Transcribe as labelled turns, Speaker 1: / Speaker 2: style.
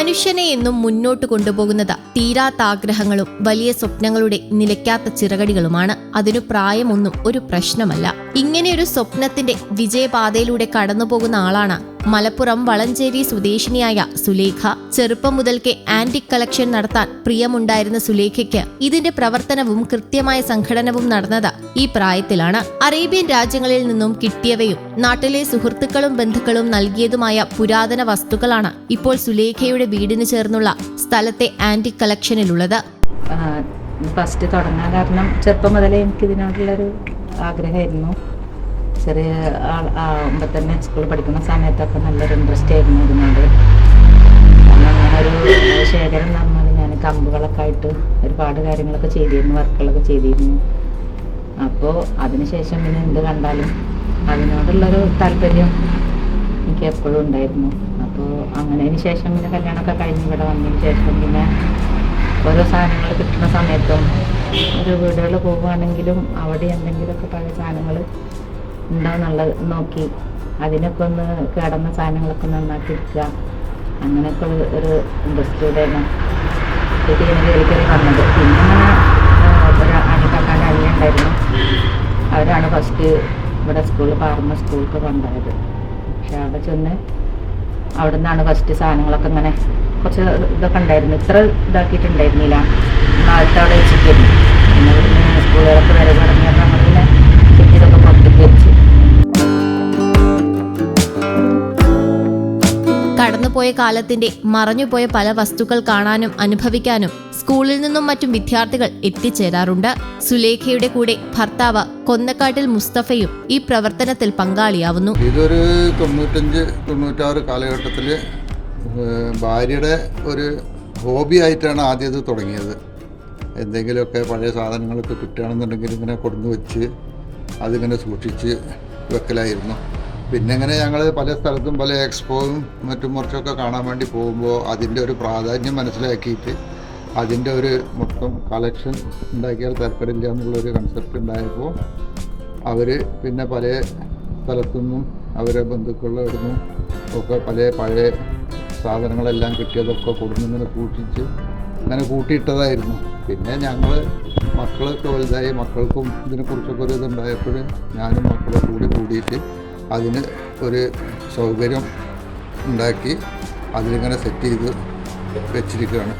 Speaker 1: മനുഷ്യനെ എന്നും മുന്നോട്ട് കൊണ്ടുപോകുന്നത് തീരാത്ത ആഗ്രഹങ്ങളും വലിയ സ്വപ്നങ്ങളുടെ നിലയ്ക്കാത്ത ചിറകടികളുമാണ്. അതിനു പ്രായമൊന്നും ഒരു പ്രശ്നമല്ല. ഇങ്ങനെയൊരു സ്വപ്നത്തിന്റെ വിജയപാതയിലൂടെ കടന്നുപോകുന്ന ആളാണ് മലപ്പുറം വളഞ്ചേരി സ്വദേശിനിയായ സുലേഖ ചെറുപ്പം മുതൽക്കേ ആന്റിക് കളക്ഷൻ നടത്താൻ പ്രിയമുണ്ടായിരുന്ന സുലേഖയ്ക്ക് ഇതിന്റെ പ്രവർത്തനവും കൃത്യമായ സംഘടനവും നടന്നത് ഈ പ്രായത്തിലാണ്. അറേബ്യൻ രാജ്യങ്ങളിൽ നിന്നും കിട്ടിയവയും നാട്ടിലെ സുഹൃത്തുക്കളും ബന്ധുക്കളും നൽകിയതുമായ പുരാതന വസ്തുക്കളാണ് ഇപ്പോൾ സുലേഖയുടെ വീടിന് ചേർന്നുള്ള സ്ഥലത്തെ ആന്റിക് കളക്ഷനിലുള്ളത്
Speaker 2: ഫസ്റ്റ് തുടങ്ങാൻ കാരണം ചെറുപ്പം മുതലേ എനിക്ക് ഇതിനോടുള്ളൊരു ആഗ്രഹമായിരുന്നു. ചെറിയ ആകുമ്പോൾ തന്നെ സ്കൂളിൽ പഠിക്കുന്ന സമയത്തൊക്കെ നല്ലൊരു ഇൻട്രസ്റ്റ് ആയിരുന്നു അങ്ങനെ ഒരു ശേഖരം എന്ന് ഞാൻ കമ്പുകളൊക്കെ ആയിട്ട് ഒരുപാട് കാര്യങ്ങളൊക്കെ ചെയ്തിരുന്നു വർക്കുകളൊക്കെ ചെയ്തിരുന്നു. അപ്പോൾ അതിനുശേഷം പിന്നെ എന്ത് കണ്ടാലും അതിനോടുള്ളൊരു താല്പര്യം എനിക്ക് എപ്പോഴും ഉണ്ടായിരുന്നു. അപ്പോൾ അങ്ങനതിന് ശേഷം പിന്നെ കല്യാണമൊക്കെ കഴിഞ്ഞ് ഇവിടെ വന്നതിന് ശേഷം പിന്നെ ഓരോ സാധനങ്ങൾ കിട്ടുന്ന സമയത്തും ഒരു വീടുകൾ പോവുകയാണെങ്കിലും അവിടെ എന്തെങ്കിലുമൊക്കെ പഴയ സാധനങ്ങൾ ഉണ്ടോ എന്നുള്ളത് നോക്കി. അതിനൊക്കെ ഒന്ന് കിടന്ന സാധനങ്ങളൊക്കെ നന്നാക്കി എടുക്കുക. അങ്ങനെയൊക്കെ ഒരു ഇത് ഇങ്ങനെ കയറി വന്നത്. പിന്നെ ഒരു അണിക്കാക്കാന്റെ അനിയുണ്ടായിരുന്നു അവരാണ് ഫസ്റ്റ് ഇവിടെ സ്കൂളിൽ പാർന്ന സ്കൂൾക്ക് കൊണ്ടുപോയത് പക്ഷെ അവിടെ ചെന്ന് അവിടെ നിന്നാണ് ഫസ്റ്റ് സാധനങ്ങളൊക്കെ ഇങ്ങനെ കുറച്ച് ഇതൊക്കെ ഉണ്ടായിരുന്നു. ഇത്ര ഇതാക്കിയിട്ടുണ്ടായിരുന്നില്ല. ആദ്യത്തെ അവിടെ വെച്ചിട്ടായിരുന്നു. പിന്നെ സ്കൂളുകളൊക്കെ വരെ തുടങ്ങിയപ്പോൾ
Speaker 1: കടന്നുപോയ കാലത്തിന്റെ മറഞ്ഞുപോയ പല വസ്തുക്കൾ കാണാനും അനുഭവിക്കാനും സ്കൂളിൽ നിന്നും മറ്റും വിദ്യാർത്ഥികൾ എത്തിച്ചേരാറുണ്ട്. സുലേഖയുടെ കൂടെ ഭർത്താവ് കൊന്നക്കാട്ടിൽ മുസ്തഫയും ഈ പ്രവർത്തനത്തിൽ പങ്കാളിയാവുന്നു.
Speaker 3: ഇതൊരു തൊണ്ണൂറ്റഞ്ച് തൊണ്ണൂറ്റാറ് കാലഘട്ടത്തിൽ ഭാര്യയുടെ ഒരു ഹോബി ആയിട്ടാണ് ആദ്യം ഇത് തുടങ്ങിയത്. എന്തെങ്കിലുമൊക്കെ പഴയ സാധനങ്ങളൊക്കെ കിട്ടുകയാണെന്നുണ്ടെങ്കിൽ ഇങ്ങനെ കൊടുന്ന് വെച്ച് അതിങ്ങനെ സൂക്ഷിച്ച് വെക്കലായിരുന്നു. പിന്നെ ഇങ്ങനെ ഞങ്ങൾ പല സ്ഥലത്തും പല എക്സ്പോയും മറ്റും മറിച്ചൊക്കെ കാണാൻ വേണ്ടി പോകുമ്പോൾ അതിന്റെ ഒരു പ്രാധാന്യം മനസ്സിലാക്കിയിട്ട് അതിന്റെ ഒരു മൊത്തം കളക്ഷൻ ഉണ്ടാക്കിയാൽ താല്പര്യമില്ല എന്നുള്ളൊരു കൺസെപ്റ്റ് ഉണ്ടായപ്പോൾ അവർ പിന്നെ പല സ്ഥലത്തുനിന്നും അവരെ ബന്ധുക്കളുടെ ഇവിടുന്ന് ഒക്കെ പല പഴയ സാധനങ്ങളെല്ലാം കിട്ടിയതൊക്കെ കൊടുന്ന് ഇങ്ങനെ കൂട്ടിച്ച് അങ്ങനെ കൂട്ടിയിട്ടതായിരുന്നു. പിന്നെ ഞങ്ങൾ മക്കളൊക്കെ വലുതായി മക്കൾക്കും ഇതിനെക്കുറിച്ചൊക്കെ ഒരു ഇതുണ്ടായപ്പോൾ ഞാനും മക്കളെ കൂടി കൂടിയിട്ട് അതിന് ഒരു സൗകര്യം ഉണ്ടാക്കി അതിലിങ്ങനെ സെറ്റ് ചെയ്ത് വെച്ചിരിക്കുകയാണ്.